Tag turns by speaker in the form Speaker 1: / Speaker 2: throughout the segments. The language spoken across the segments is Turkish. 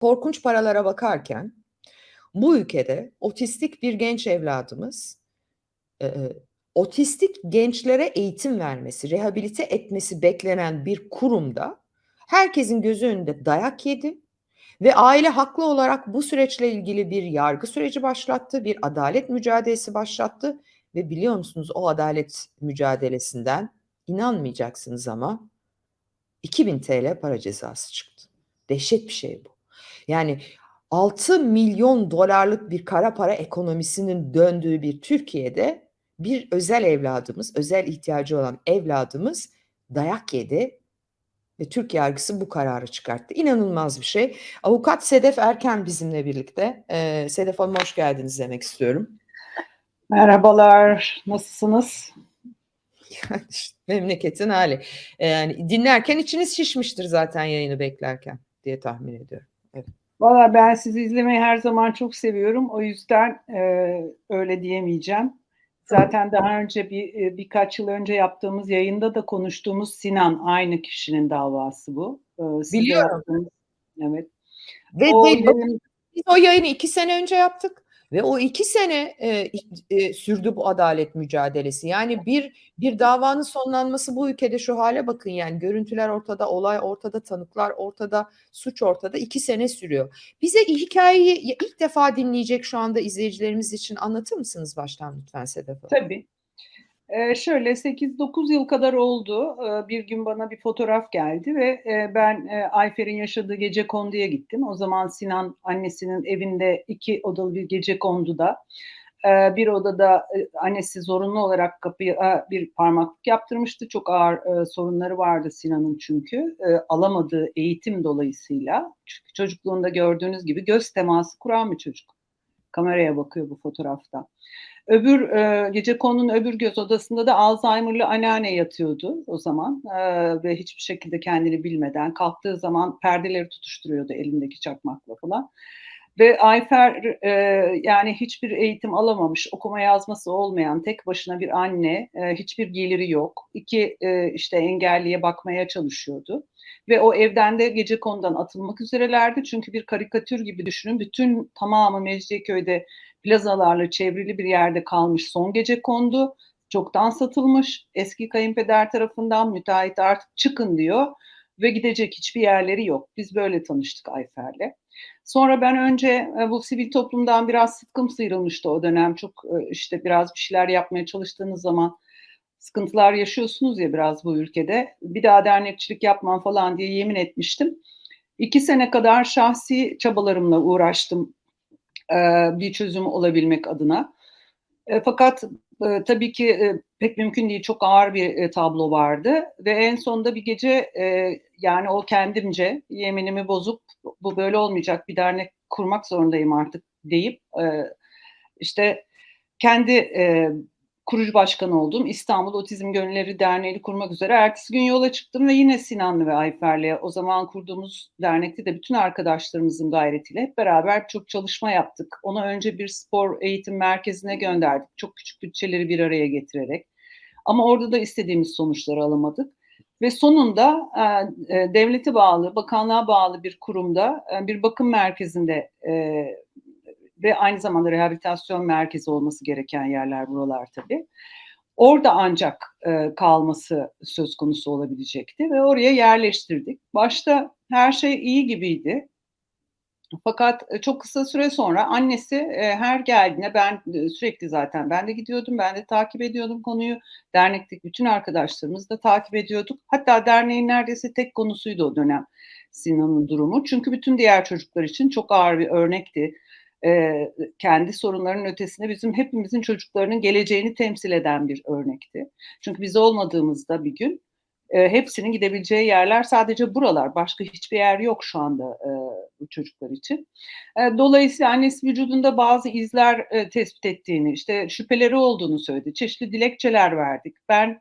Speaker 1: korkunç paralara bakarken bu ülkede otistik bir genç evladımız e, otistik gençlere eğitim vermesi, rehabilite etmesi beklenen bir kurumda herkesin gözü önünde dayak yedi ve aile haklı olarak bu süreçle ilgili bir yargı süreci başlattı, bir adalet mücadelesi başlattı ve biliyor musunuz o adalet mücadelesinden inanmayacaksınız ama 2000 TL para cezası çıktı. Dehşet bir şey bu. Yani 6 milyon dolarlık bir kara para ekonomisinin döndüğü bir Türkiye'de bir özel evladımız, özel ihtiyacı olan evladımız dayak yedi ve Türk yargısı bu kararı çıkarttı. İnanılmaz bir şey. Avukat Sedef Erken bizimle birlikte. Ee, Sedef Hanım hoş geldiniz demek istiyorum.
Speaker 2: Merhabalar, nasılsınız?
Speaker 1: Yani işte memleketin hali. Ee, yani dinlerken içiniz şişmiştir zaten yayını beklerken diye tahmin ediyorum. Evet.
Speaker 2: Valla ben sizi izlemeyi her zaman çok seviyorum. O yüzden e, öyle diyemeyeceğim. Zaten daha önce bir e, birkaç yıl önce yaptığımız yayında da konuştuğumuz Sinan aynı kişinin davası bu. E, siz
Speaker 1: Biliyorum.
Speaker 2: Evet.
Speaker 1: Ve
Speaker 2: O
Speaker 1: de-
Speaker 2: benim-
Speaker 1: biz o yayını iki sene önce yaptık ve o iki sene e, e, sürdü bu adalet mücadelesi. Yani bir bir davanın sonlanması bu ülkede şu hale bakın yani görüntüler ortada, olay ortada, tanıklar ortada, suç ortada iki sene sürüyor. Bize hikayeyi ilk defa dinleyecek şu anda izleyicilerimiz için anlatır mısınız baştan lütfen Sedef Hanım?
Speaker 2: Tabii. Ee, şöyle 8-9 yıl kadar oldu. Ee, bir gün bana bir fotoğraf geldi ve e, ben e, Ayfer'in yaşadığı gece konduya gittim. O zaman Sinan annesinin evinde iki odalı bir gece konduda. Ee, bir odada e, annesi zorunlu olarak kapıya bir parmaklık yaptırmıştı. Çok ağır e, sorunları vardı Sinan'ın çünkü. E, alamadığı eğitim dolayısıyla. Çünkü çocukluğunda gördüğünüz gibi göz teması kuran bir çocuk. Kameraya bakıyor bu fotoğrafta. Öbür e, gece konunun öbür göz odasında da Alzheimer'lı anneanne yatıyordu o zaman E, ve hiçbir şekilde kendini bilmeden kalktığı zaman perdeleri tutuşturuyordu elindeki çakmakla falan. Ve Ayfer e, yani hiçbir eğitim alamamış, okuma yazması olmayan tek başına bir anne, e, hiçbir geliri yok. İki e, işte engelliye bakmaya çalışıyordu. Ve o evden de gece konudan atılmak üzerelerdi. Çünkü bir karikatür gibi düşünün. Bütün tamamı Mecidiyeköy'de plazalarla çevrili bir yerde kalmış son gece kondu. Çoktan satılmış. Eski kayınpeder tarafından müteahhit artık çıkın diyor ve gidecek hiçbir yerleri yok. Biz böyle tanıştık Ayfer'le. Sonra ben önce e, bu sivil toplumdan biraz sıtkım sıyrılmıştı o dönem. Çok e, işte biraz bir şeyler yapmaya çalıştığınız zaman sıkıntılar yaşıyorsunuz ya biraz bu ülkede. Bir daha dernekçilik yapmam falan diye yemin etmiştim. İki sene kadar şahsi çabalarımla uğraştım e, bir çözüm olabilmek adına. Fakat tabii ki pek mümkün değil. Çok ağır bir tablo vardı ve en sonunda bir gece yani o kendimce yeminimi bozup bu böyle olmayacak bir dernek kurmak zorundayım artık deyip e, işte kendi e, kurucu başkanı olduğum İstanbul Otizm Gönülleri Derneği'ni kurmak üzere ertesi gün yola çıktım ve yine Sinanlı ve Ayfer'le o zaman kurduğumuz dernekte de bütün arkadaşlarımızın gayretiyle hep beraber çok çalışma yaptık. Onu önce bir spor eğitim merkezine gönderdik. Çok küçük bütçeleri bir araya getirerek. Ama orada da istediğimiz sonuçları alamadık. Ve sonunda e, e, devlete bağlı, bakanlığa bağlı bir kurumda, e, bir bakım merkezinde e, ve aynı zamanda rehabilitasyon merkezi olması gereken yerler buralar tabii. Orada ancak e, kalması söz konusu olabilecekti ve oraya yerleştirdik. Başta her şey iyi gibiydi. Fakat e, çok kısa süre sonra annesi e, her geldiğine ben e, sürekli zaten ben de gidiyordum, ben de takip ediyordum konuyu. Dernekteki bütün arkadaşlarımız da takip ediyorduk. Hatta derneğin neredeyse tek konusuydu o dönem Sinan'ın durumu. Çünkü bütün diğer çocuklar için çok ağır bir örnekti kendi sorunlarının ötesinde bizim hepimizin çocuklarının geleceğini temsil eden bir örnekti. Çünkü biz olmadığımızda bir gün e, hepsinin gidebileceği yerler sadece buralar. Başka hiçbir yer yok şu anda e, çocuklar için. E, dolayısıyla annesi vücudunda bazı izler e, tespit ettiğini, işte şüpheleri olduğunu söyledi. Çeşitli dilekçeler verdik. Ben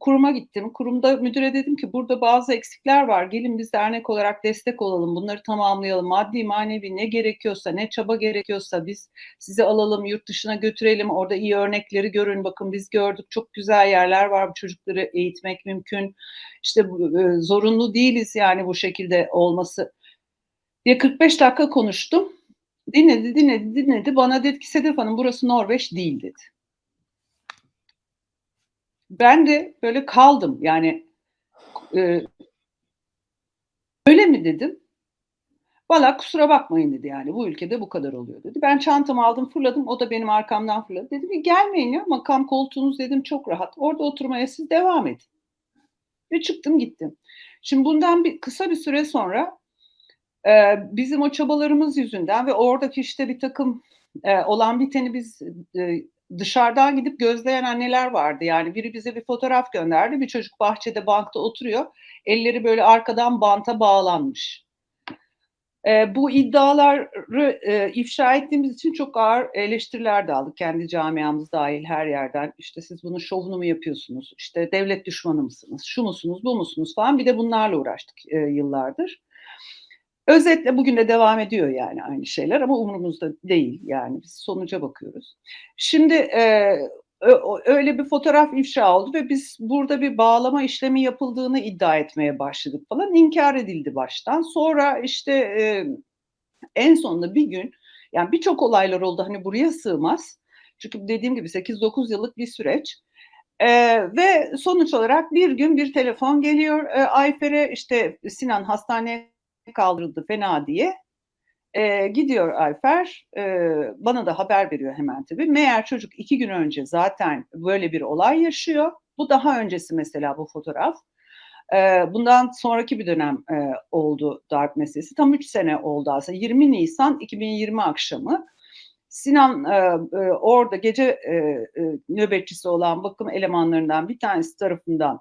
Speaker 2: kuruma gittim. Kurumda müdüre dedim ki burada bazı eksikler var. Gelin biz dernek olarak destek olalım. Bunları tamamlayalım. Maddi manevi ne gerekiyorsa, ne çaba gerekiyorsa biz sizi alalım, yurt dışına götürelim. Orada iyi örnekleri görün. Bakın biz gördük. Çok güzel yerler var. Bu çocukları eğitmek mümkün. İşte e, zorunlu değiliz yani bu şekilde olması. diye 45 dakika konuştum. Dinledi, dinledi, dinledi. Bana dedi ki Sedef Hanım burası Norveç değil dedi. Ben de böyle kaldım. Yani e, öyle mi dedim. Valla kusura bakmayın dedi yani bu ülkede bu kadar oluyor dedi. Ben çantamı aldım fırladım o da benim arkamdan fırladı. Dedim ki gelmeyin ya makam koltuğunuz dedim çok rahat. Orada oturmaya siz devam edin. Ve çıktım gittim. Şimdi bundan bir kısa bir süre sonra e, bizim o çabalarımız yüzünden ve oradaki işte bir takım e, olan biteni biz e, dışarıdan gidip gözleyen anneler vardı. Yani biri bize bir fotoğraf gönderdi. Bir çocuk bahçede bankta oturuyor. Elleri böyle arkadan banta bağlanmış. E, bu iddiaları e, ifşa ettiğimiz için çok ağır eleştiriler de aldık. Kendi camiamız dahil her yerden. İşte siz bunun şovunu mu yapıyorsunuz? İşte devlet düşmanı mısınız? Şu musunuz, bu musunuz falan. Bir de bunlarla uğraştık e, yıllardır. Özetle bugün de devam ediyor yani aynı şeyler ama umurumuzda değil yani biz sonuca bakıyoruz. Şimdi e, öyle bir fotoğraf ifşa oldu ve biz burada bir bağlama işlemi yapıldığını iddia etmeye başladık falan. İnkar edildi baştan. Sonra işte e, en sonunda bir gün yani birçok olaylar oldu hani buraya sığmaz. Çünkü dediğim gibi 8-9 yıllık bir süreç. Ee, ve sonuç olarak bir gün bir telefon geliyor e, Ayfer'e işte Sinan hastaneye kaldırıldı fena diye. E, gidiyor Ayfer, e, bana da haber veriyor hemen tabii. Meğer çocuk iki gün önce zaten böyle bir olay yaşıyor. Bu daha öncesi mesela bu fotoğraf. E, bundan sonraki bir dönem e, oldu darp meselesi. Tam üç sene oldu aslında. 20 Nisan 2020 akşamı. Sinan e, e, orada gece e, e, nöbetçisi olan bakım elemanlarından bir tanesi tarafından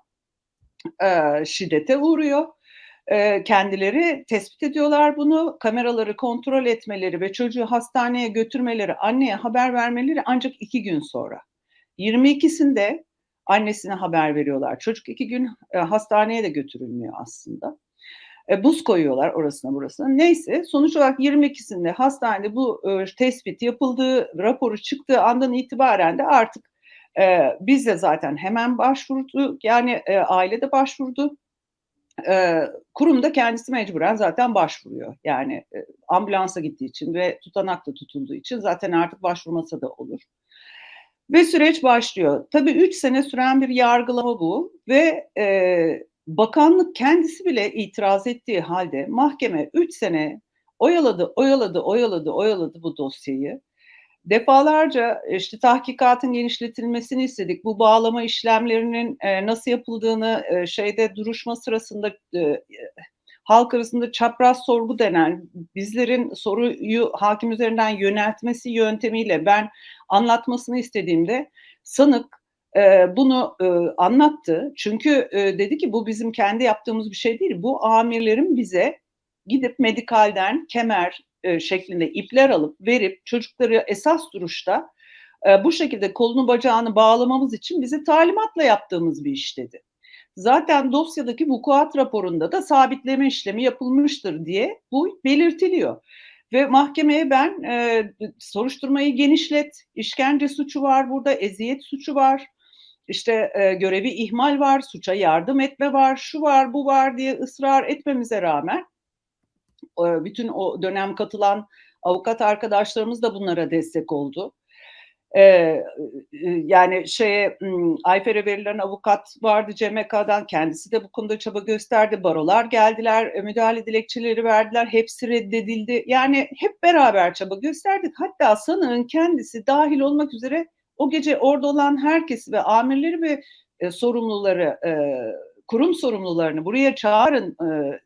Speaker 2: e, şiddete uğruyor kendileri tespit ediyorlar bunu. Kameraları kontrol etmeleri ve çocuğu hastaneye götürmeleri, anneye haber vermeleri ancak iki gün sonra. 22'sinde annesine haber veriyorlar. Çocuk iki gün hastaneye de götürülmüyor aslında. E, buz koyuyorlar orasına burasına. Neyse sonuç olarak 22'sinde hastanede bu e, tespit yapıldığı, raporu çıktığı andan itibaren de artık e, biz de zaten hemen başvurduk. Yani e, aile de başvurdu e, kurum da kendisi mecburen zaten başvuruyor. Yani e, ambulansa gittiği için ve tutanakla tutulduğu için zaten artık başvurmasa da olur. Ve süreç başlıyor. Tabii üç sene süren bir yargılama bu ve e, bakanlık kendisi bile itiraz ettiği halde mahkeme üç sene oyaladı, oyaladı, oyaladı, oyaladı bu dosyayı defalarca işte tahkikatın genişletilmesini istedik. Bu bağlama işlemlerinin e, nasıl yapıldığını e, şeyde duruşma sırasında e, halk arasında çapraz sorgu denen bizlerin soruyu hakim üzerinden yöneltmesi yöntemiyle ben anlatmasını istediğimde sanık e, bunu e, anlattı. Çünkü e, dedi ki bu bizim kendi yaptığımız bir şey değil. Bu amirlerin bize gidip medikalden kemer, e, şeklinde ipler alıp verip çocukları esas duruşta e, bu şekilde kolunu bacağını bağlamamız için bize talimatla yaptığımız bir iş dedi. Zaten dosyadaki vukuat raporunda da sabitleme işlemi yapılmıştır diye bu belirtiliyor. Ve mahkemeye ben e, soruşturmayı genişlet, işkence suçu var burada, eziyet suçu var, işte e, görevi ihmal var, suça yardım etme var, şu var, bu var diye ısrar etmemize rağmen bütün o dönem katılan avukat arkadaşlarımız da bunlara destek oldu. Ee, yani şeye Ayfer'e verilen avukat vardı CMK'dan kendisi de bu konuda çaba gösterdi. Barolar geldiler, müdahale dilekçeleri verdiler. Hepsi reddedildi. Yani hep beraber çaba gösterdik. Hatta sanığın kendisi dahil olmak üzere o gece orada olan herkesi ve amirleri ve e, sorumluları, e, kurum sorumlularını buraya çağırın e,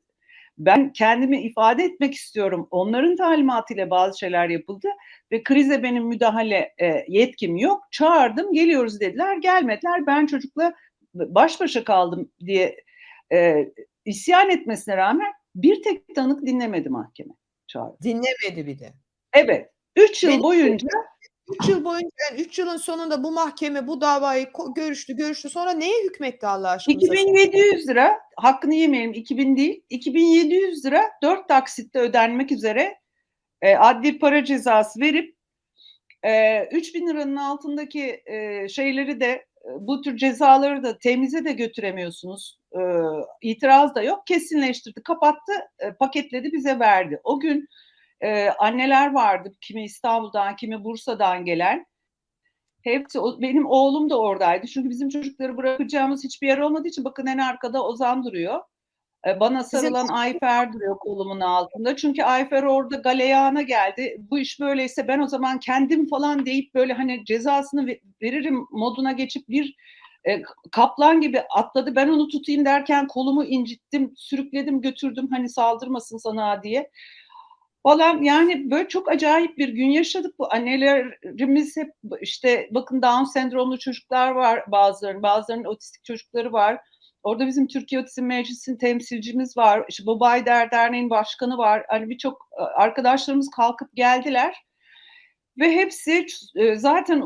Speaker 2: ben kendimi ifade etmek istiyorum. Onların talimatıyla bazı şeyler yapıldı ve krize benim müdahale e, yetkim yok. Çağırdım, geliyoruz dediler, gelmediler. Ben çocukla baş başa kaldım diye e, isyan etmesine rağmen bir tek tanık dinlemedi mahkeme. Çağırdı.
Speaker 1: Dinlemedi bir de.
Speaker 2: Evet. Üç yıl Benim boyunca
Speaker 1: 3 yıl boyunca yani 3 yılın sonunda bu mahkeme bu davayı görüştü görüştü sonra neye hükmetti Allah aşkına?
Speaker 2: 2700 lira hakkını yemeyelim 2000 değil 2700 lira 4 taksitte ödenmek üzere e, adli para cezası verip e, 3000 liranın altındaki e, şeyleri de bu tür cezaları da temize de götüremiyorsunuz. E, itiraz da yok. Kesinleştirdi, kapattı, e, paketledi, bize verdi. O gün e, anneler vardı. Kimi İstanbul'dan, kimi Bursa'dan gelen. Hepsi o, benim oğlum da oradaydı. Çünkü bizim çocukları bırakacağımız hiçbir yer olmadığı için bakın en arkada Ozan duruyor. E, Bana sarılan Ayfer duruyor kolumun altında. Çünkü Ayfer orada galeyana geldi. Bu iş böyleyse ben o zaman kendim falan deyip böyle hani cezasını ve- veririm moduna geçip bir e, kaplan gibi atladı. Ben onu tutayım derken kolumu incittim, sürükledim, götürdüm hani saldırmasın sana diye. Falan yani böyle çok acayip bir gün yaşadık. Bu annelerimiz hep işte bakın Down sendromlu çocuklar var bazılarının, bazılarının otistik çocukları var. Orada bizim Türkiye Otizm Meclisi'nin temsilcimiz var. İşte Babay Derneği'nin başkanı var. Hani birçok arkadaşlarımız kalkıp geldiler. Ve hepsi zaten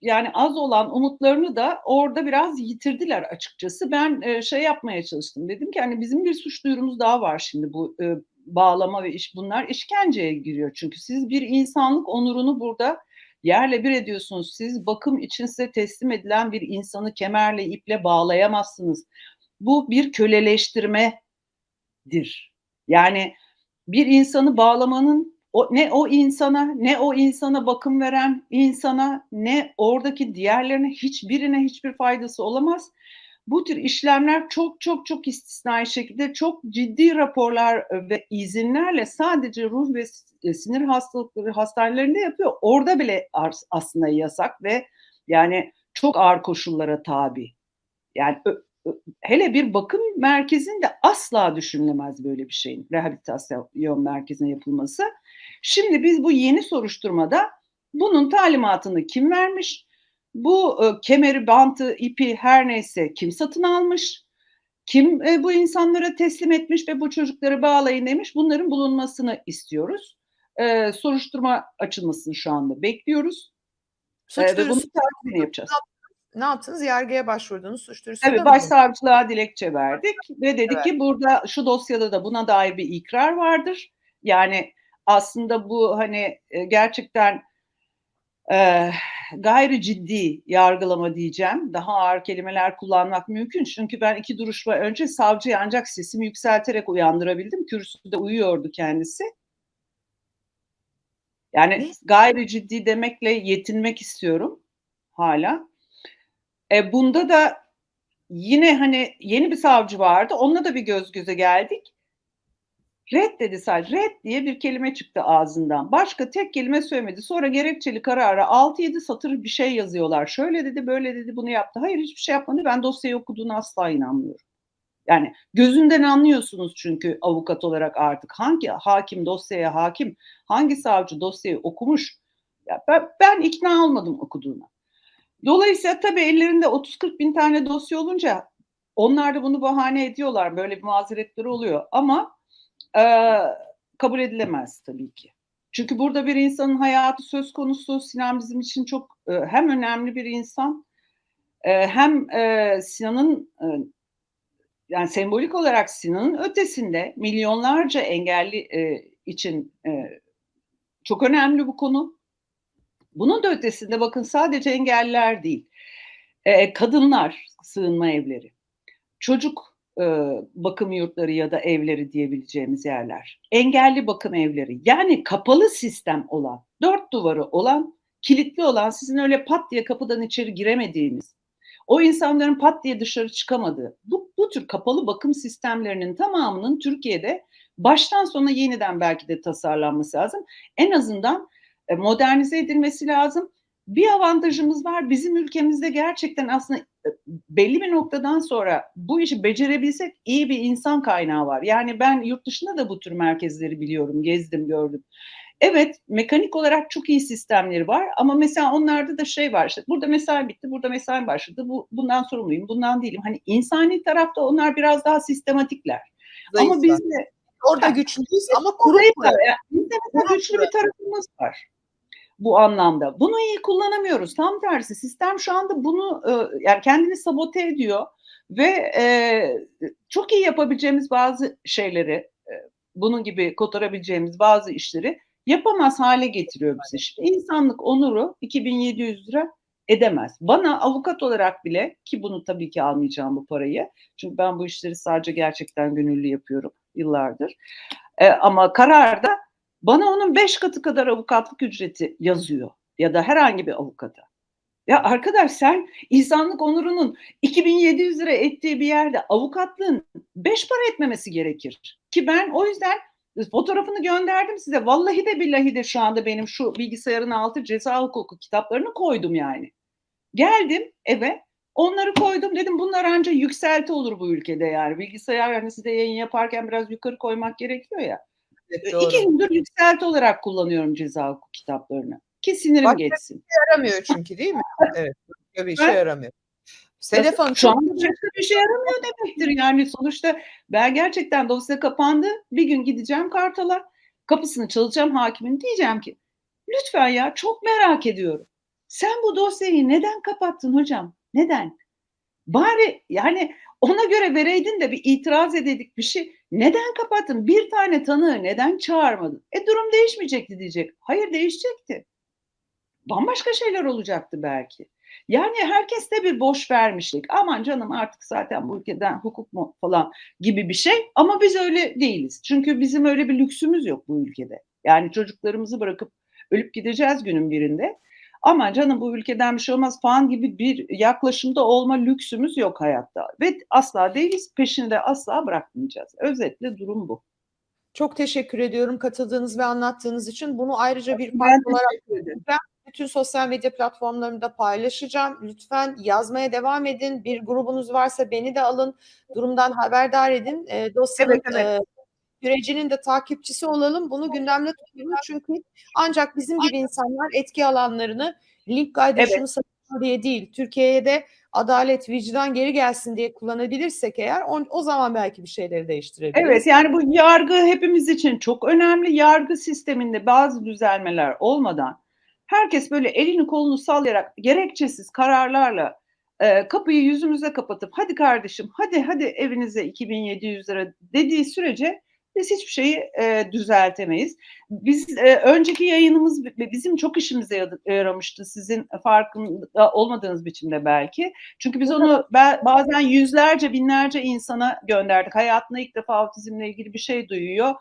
Speaker 2: yani az olan umutlarını da orada biraz yitirdiler açıkçası. Ben şey yapmaya çalıştım. Dedim ki hani bizim bir suç duyurumuz daha var şimdi bu bağlama ve iş bunlar işkenceye giriyor. Çünkü siz bir insanlık onurunu burada yerle bir ediyorsunuz. Siz bakım için size teslim edilen bir insanı kemerle iple bağlayamazsınız. Bu bir köleleştirmedir. Yani bir insanı bağlamanın o, ne o insana ne o insana bakım veren insana ne oradaki diğerlerine hiçbirine hiçbir faydası olamaz. Bu tür işlemler çok çok çok istisnai şekilde çok ciddi raporlar ve izinlerle sadece ruh ve e, sinir hastalıkları hastanelerinde yapıyor. Orada bile aslında yasak ve yani çok ağır koşullara tabi. Yani hele bir bakım merkezinde asla düşünülemez böyle bir şeyin rehabilitasyon merkezine yapılması. Şimdi biz bu yeni soruşturmada bunun talimatını kim vermiş? Bu e, kemeri, bantı, ipi her neyse kim satın almış? Kim e, bu insanlara teslim etmiş ve bu çocukları bağlayın demiş? Bunların bulunmasını istiyoruz. E, soruşturma açılmasını şu anda bekliyoruz.
Speaker 1: Suç
Speaker 2: e, ve
Speaker 1: duyurusu
Speaker 2: bunu takibini yapacağız.
Speaker 1: ne yaptınız? Yargıya başvurdunuz. Suç duyurusu
Speaker 2: Evet, başsavcılığa dilekçe verdik ve dedik
Speaker 1: Evet.
Speaker 2: ki burada şu dosyada da buna dair bir ikrar vardır. Yani aslında bu hani e, gerçekten e, gayri ciddi yargılama diyeceğim. Daha ağır kelimeler kullanmak mümkün. Çünkü ben iki duruşma önce savcıyı ancak sesimi yükselterek uyandırabildim. Kürsüde uyuyordu kendisi. Yani gayri ciddi demekle yetinmek istiyorum hala. E, bunda da yine hani yeni bir savcı vardı. Onunla da bir göz göze geldik. Red dedi sadece. Red diye bir kelime çıktı ağzından. Başka tek kelime söylemedi. Sonra gerekçeli karara 6-7 satır bir şey yazıyorlar. Şöyle dedi, böyle dedi, bunu yaptı. Hayır hiçbir şey yapmadı. Ben dosyayı okuduğunu asla inanmıyorum. Yani gözünden anlıyorsunuz çünkü avukat olarak artık hangi hakim dosyaya hakim, hangi savcı dosyayı okumuş. Ya ben, ben ikna olmadım okuduğuna. Dolayısıyla tabii ellerinde 30-40 bin tane dosya olunca onlar da bunu bahane ediyorlar. Böyle bir mazeretleri oluyor. Ama e, kabul edilemez tabii ki. Çünkü burada bir insanın hayatı söz konusu. Sinan bizim için çok e, hem önemli bir insan e, hem e, Sinan'ın e, yani sembolik olarak Sinan'ın ötesinde milyonlarca engelli e, için e, çok önemli bu konu. Bunun da ötesinde bakın sadece engelliler değil, e, kadınlar sığınma evleri, çocuk e, bakım yurtları ya da evleri diyebileceğimiz yerler, engelli bakım evleri yani kapalı sistem olan, dört duvarı olan, kilitli olan, sizin öyle pat diye kapıdan içeri giremediğiniz, o insanların pat diye dışarı çıkamadığı, bu, bu tür kapalı bakım sistemlerinin tamamının Türkiye'de baştan sona yeniden belki de tasarlanması lazım. En azından e, modernize edilmesi lazım. Bir avantajımız var. Bizim ülkemizde gerçekten aslında e, belli bir noktadan sonra bu işi becerebilsek iyi bir insan kaynağı var. Yani ben yurt dışında da bu tür merkezleri biliyorum, gezdim, gördüm. Evet, mekanik olarak çok iyi sistemleri var ama mesela onlarda da şey var işte burada mesai bitti, burada mesai başladı, bu bundan sorumluyum, bundan değilim. Hani insani tarafta onlar biraz daha sistematikler. Ama
Speaker 1: Zayıflar.
Speaker 2: biz de
Speaker 1: Orada güçlüyüz ama kurum
Speaker 2: var. Yani Bizde güçlü bir tarafımız var bu anlamda. Bunu iyi kullanamıyoruz. Tam tersi sistem şu anda bunu e, yani kendini sabote ediyor ve e, çok iyi yapabileceğimiz bazı şeyleri e, bunun gibi kotarabileceğimiz bazı işleri yapamaz hale getiriyor bizi. Şimdi insanlık onuru 2700 lira edemez. Bana avukat olarak bile ki bunu tabii ki almayacağım bu parayı. Çünkü ben bu işleri sadece gerçekten gönüllü yapıyorum yıllardır. E, ama kararda bana onun beş katı kadar avukatlık ücreti yazıyor ya da herhangi bir avukata. Ya arkadaş sen insanlık onurunun 2700 lira ettiği bir yerde avukatlığın beş para etmemesi gerekir. Ki ben o yüzden fotoğrafını gönderdim size. Vallahi de billahi de şu anda benim şu bilgisayarın altı ceza hukuku kitaplarını koydum yani. Geldim eve onları koydum dedim bunlar ancak yükselti olur bu ülkede yani. Bilgisayar hani size yayın yaparken biraz yukarı koymak gerekiyor ya.
Speaker 1: Evet,
Speaker 2: İki gündür yükselti olarak kullanıyorum ceza hukuku kitaplarını. Ki sinirim
Speaker 1: Bak,
Speaker 2: geçsin.
Speaker 1: yaramıyor çünkü değil mi? Evet. Başka bir işe yaramıyor. Hanım
Speaker 2: Şu anda başka bir şey yaramıyor demektir yani sonuçta ben gerçekten dosya kapandı bir gün gideceğim Kartal'a kapısını çalacağım hakimin diyeceğim ki lütfen ya çok merak ediyorum sen bu dosyayı neden kapattın hocam neden bari yani ona göre vereydin de bir itiraz ededik bir şey neden kapattın bir tane tanığı neden çağırmadın e durum değişmeyecekti diyecek hayır değişecekti bambaşka şeyler olacaktı belki. Yani herkeste bir boş vermişlik. Aman canım artık zaten bu ülkeden hukuk mu falan gibi bir şey. Ama biz öyle değiliz. Çünkü bizim öyle bir lüksümüz yok bu ülkede. Yani çocuklarımızı bırakıp ölüp gideceğiz günün birinde. Aman canım bu ülkeden bir şey olmaz falan gibi bir yaklaşımda olma lüksümüz yok hayatta. Ve asla değiliz. Peşinde asla bırakmayacağız. Özetle durum bu.
Speaker 1: çok teşekkür ediyorum katıldığınız ve anlattığınız için. Bunu ayrıca bir
Speaker 2: Ben
Speaker 1: part olarak
Speaker 2: ederim.
Speaker 1: bütün sosyal medya platformlarımda paylaşacağım. Lütfen yazmaya devam edin. Bir grubunuz varsa beni de alın. Durumdan haberdar edin. E, dosyanın
Speaker 2: Evet, evet.
Speaker 1: e, sürecinin de takipçisi olalım. Bunu gündemde tutalım. Çünkü ancak bizim gibi insanlar etki alanlarını link kaydışını satıyor diye değil. Türkiye'ye de adalet, vicdan geri gelsin diye kullanabilirsek eğer o, o zaman belki bir şeyleri değiştirebiliriz.
Speaker 2: Evet yani bu yargı hepimiz için çok önemli. Yargı sisteminde bazı düzelmeler olmadan herkes böyle elini kolunu sallayarak gerekçesiz kararlarla e, kapıyı yüzümüze kapatıp hadi kardeşim hadi hadi evinize 2700 lira dediği sürece biz hiçbir şeyi e, düzeltemeyiz. Biz e, önceki yayınımız bizim çok işimize yaramıştı sizin farkında olmadığınız biçimde belki. Çünkü biz onu bazen yüzlerce binlerce insana gönderdik. Hayatında ilk defa autizmle ilgili bir şey duyuyor.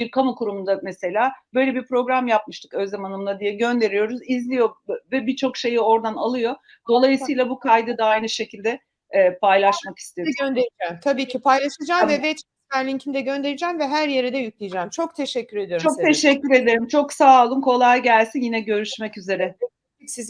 Speaker 2: Bir kamu kurumunda mesela böyle bir program yapmıştık Özlem Hanım'la diye gönderiyoruz. izliyor ve birçok şeyi oradan alıyor. Dolayısıyla bu kaydı da aynı şekilde e, paylaşmak istedim.
Speaker 1: göndereceğim. Tabii ki paylaşacağım
Speaker 2: Tamam.
Speaker 1: ve siteler linkini de göndereceğim ve her yere de yükleyeceğim. Çok teşekkür ediyorum.
Speaker 2: Çok
Speaker 1: Sedef.
Speaker 2: teşekkür ederim. Çok sağ olun. Kolay gelsin. Yine görüşmek üzere.
Speaker 1: Sizi